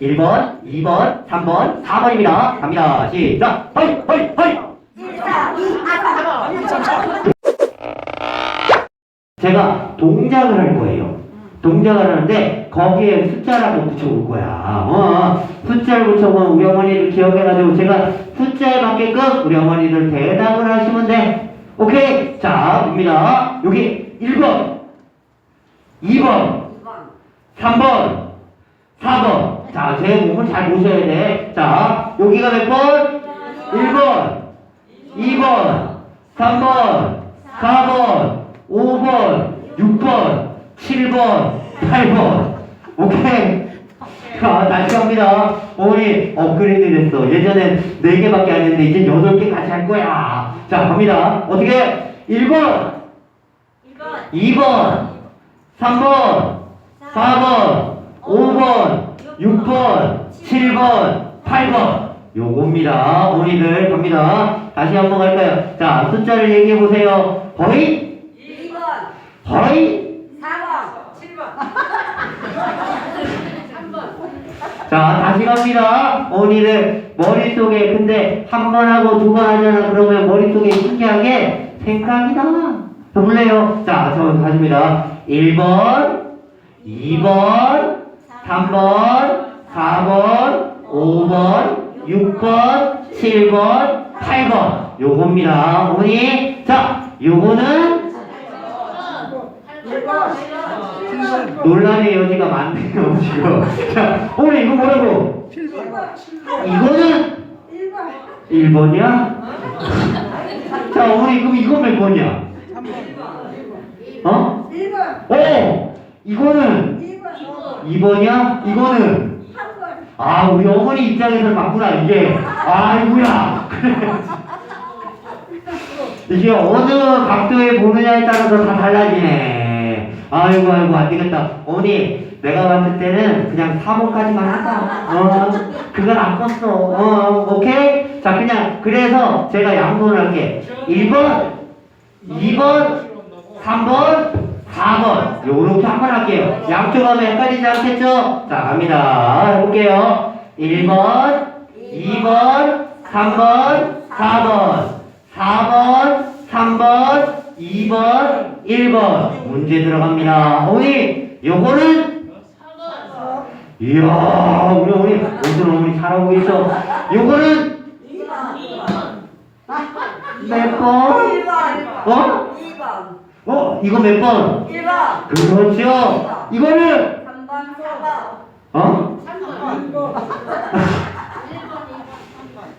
1번, 2번, 3번, 4번입니다. 갑니다. 시작. 허이, 허이, 허이. 1, 4, 2, 아, 4. 제가 동작을 할 거예요. 동작을 하는데 거기에 숫자라고 붙여올 거야. 어, 숫자를 붙여보면 우리 어머니들 기억해가지고 제가 숫자에 맞게끔 우리 어머니들 대답을 하시면 돼. 오케이. 자, 봅니다. 여기 1번, 2번, 3번, 4번. 자, 제 몸을 잘 보셔야 돼. 자, 여기가 몇 번? 1번, 2번, 3번, 4번, 5번, 6번, 7번, 8번. 오케이? 자, 다시 갑니다. 어머니, 업그레이드 됐어. 예전엔 4개밖에 안 했는데 이제 8개까지 할 거야. 자, 갑니다. 어떻게? 1번, 2번, 3번, 4번, 5번, 6번, 7번, 8번. 요겁니다. 어머니들 갑니다. 다시 한번 갈까요? 자, 숫자를 얘기해 보세요. 거의? 2번, 거의? 4번, 자, 다시 갑니다. 어머니들 머릿속에 근데 한 번 하고 두 번 하잖아. 그러면 머릿속에 신기하게 생각이 나. 볼래요? 자, 저 가십니다. 1번, 2번, 3번, 4번, 5번, 6번, 7번, 8번. 요겁니다. 어머니. 자, 요거는 1번, 논란의 여지가 많네요, 지금. 자, 어머니, 이거 뭐라고? 1번, 이거는 1번이야? 자, 어머니, 그럼 이건 몇 번이야? 어? 1번, 어! 이거는 2번, 2번이야? 이거는 3번, 아, 우리 어머니 입장에서 맞구나, 이게. 아이고야. 이게 어느 각도에 보느냐에 따라서 다 달라지네. 아이고, 아이고, 안 되겠다. 어머니, 내가 봤을 때는 그냥 4번까지만 하자. 어, 그건 안 껐어. 어, 오케이? 자, 그냥, 그래서 제가 양보를 할게. 1번, 2번, 3번, 4번. 요렇게 한 번 할게요. 양쪽 하면 헷갈리지 않겠죠? 자, 갑니다. 해볼게요. 1번, 2번, 3번, 4번. 4번, 3번, 2번, 1번. 문제 들어갑니다. 어머니, 요거는? 이야, 우리 어머니, 오늘 어머니 잘하고 있어. 요거는 2번, 몇 번? 1번, 어? 2번, 어? 이거 몇 번? 1번, 그렇죠. 이거는 3번, 4번, 어?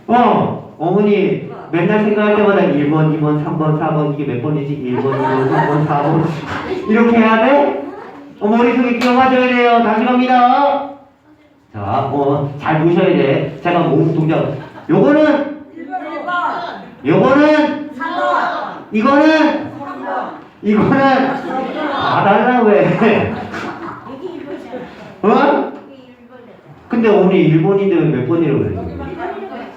어. 어머니 맨날 생각할 때마다 1번, 2번, 3번, 4번 이게 몇 번이지? 1번, 2번, 3번, 4번 이렇게 해야 돼? 어, 머릿속에 기억하셔야 돼요. 다시 갑니다. 자, 어, 잘 보셔야 돼. 제가 몸 동작. 요거는 1번, 요거는 4번, 이거는 3번, 이거는 다 달라 왜? 어? 근데 어머니 일본인데 왜 몇 번이라고 그래?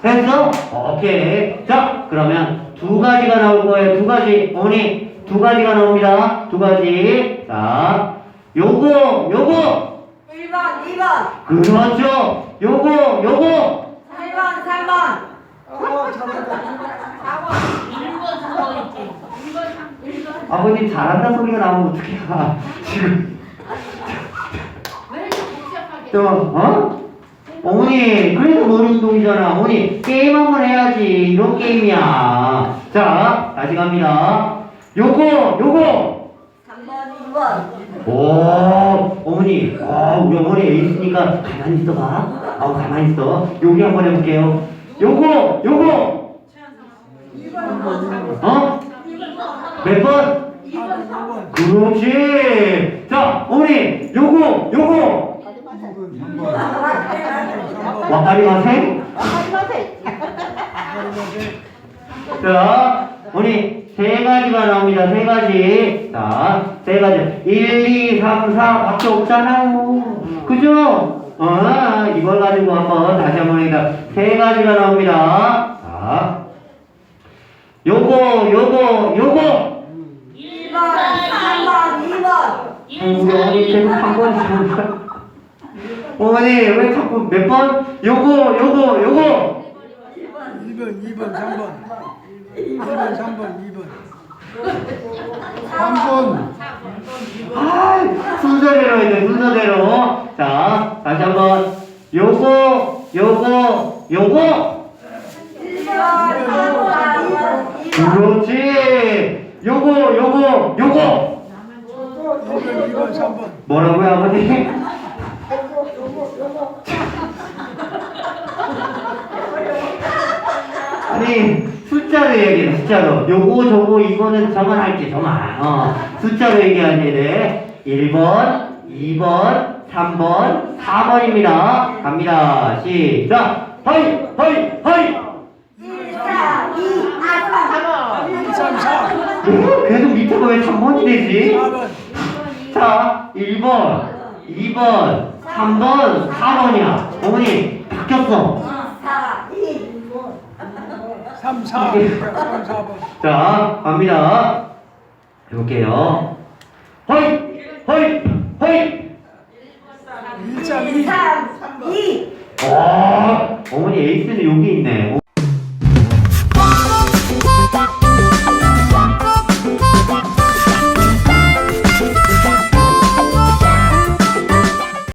했어? 오케이. 자, 그러면 두 가지가 나올 거예요. 두 가지. 어머니, 두 가지가 나옵니다. 두 가지. 자, 요거, 요거. 1번, 2번, 그렇죠. 요거, 요거. 8번, 3번, 아버님 잘한다 소리가 나오면 어떡해. 지금. 또, 어? 어머니, 그래서 머리 운동이잖아. 어머니, 게임 한번 해야지. 이런 게임이야. 자, 다시 갑니다. 요거, 요거. 3번, 2번, 오, 어머니, 아, 우리 어머니 에이스니까 가만히 있어봐. 아, 가만히 있어. 여기 한번 해볼게요. 요거, 요거. 어? 몇 번? 2번, 3번, 그렇지. 자, 어머니, 요거, 요거. 와파리 마생? 자, 어머니, 세 가지가 나옵니다. 세 가지. 자, 세 가지. 1, 2, 3, 4 밖에 없잖아요. 그죠? 어, 이걸 가지고 한번 다시 한번 해니다. 세 가지가 나옵니다. 자, 요거, 요거, 요거. 1번, 3번, 2번, 우리 어머니 왜 자꾸 몇 번? 요거 요거 요거 2번, 2번, 3번. 2번, 3번, 2번. 3번. 아 순서대로 돼 순서대로 자 다시 한번 요거 요거 요거 1번 3번 2번 그렇지 요거 요거 요거 2번, 2번, 3번. 뭐라고요 아버님? 아니 숫자로 얘기해 숫자로. 요거 저거 이거는 저만 할게 저만 어. 숫자로 얘기하야 돼 1번 2번 3번 4번입니다. 갑니다. 시작. 허이 허이 허이 1 4 2아 1, 3, 4. 어, 계속 밑에 거왜 3번이 되지? 4번. 자, 1번, 2번, 3번, 4번이야. 어머니, 바뀌었어. 4 2 3, 4. 3, 4번. 자, 갑니다. 해볼게요. 허이! 허이! 허이! 1, 3, 2. 3 2 와, 어머니 에이스는 여기 있네.